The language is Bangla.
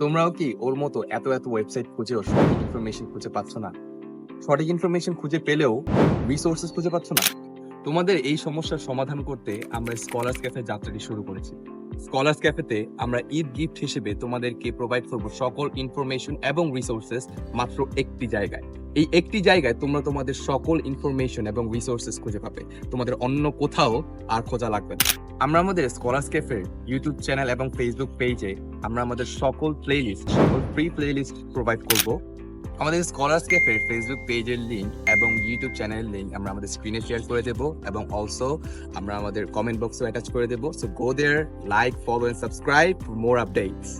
তোমরাও কি ওর মতো এত এত ওয়েবসাইট খুঁজেও সঠিক ইনফরমেশন খুঁজে পাচ্ছ না? সঠিক ইনফরমেশন খুঁজে পেলেও রিসোর্সেস খুঁজে পাচ্ছ না? তোমাদের এই সমস্যার সমাধান করতে আমরা স্কলার্স ক্যাফে যাত্রাটি শুরু করেছি। স্কলার্স ক্যাফেতে আমরা ঈদ গিফট হিসেবে তোমাদেরকে প্রোভাইড করব সকল ইনফরমেশন এবং রিসোর্সেস মাত্র একটি জায়গায়। এই একটি জায়গায় তোমরা তোমাদের সকল ইনফরমেশন এবং রিসোর্সেস খুঁজে পাবে। তোমাদের অন্য কোথাও আর খোঁজা লাগবে না। আমরা আমাদের স্কলার ক্যাফের ইউটিউব চ্যানেল এবং ফেসবুক পেজে আমরা আমাদের সকল প্লেলিস্ট সকল ফ্রি প্লেলিস্ট প্রোভাইড করব। আমাদের স্কলার ক্যাফের ফেসবুক পেজের লিঙ্ক এবং ইউটিউব চ্যানেলের লিঙ্ক আমরা আমাদের স্ক্রিনে শেয়ার করে দেবো এবং অলসো আমরা আমাদের কমেন্ট বক্সও অ্যাটাচ করে দেবো। So go there like follow and subscribe more updates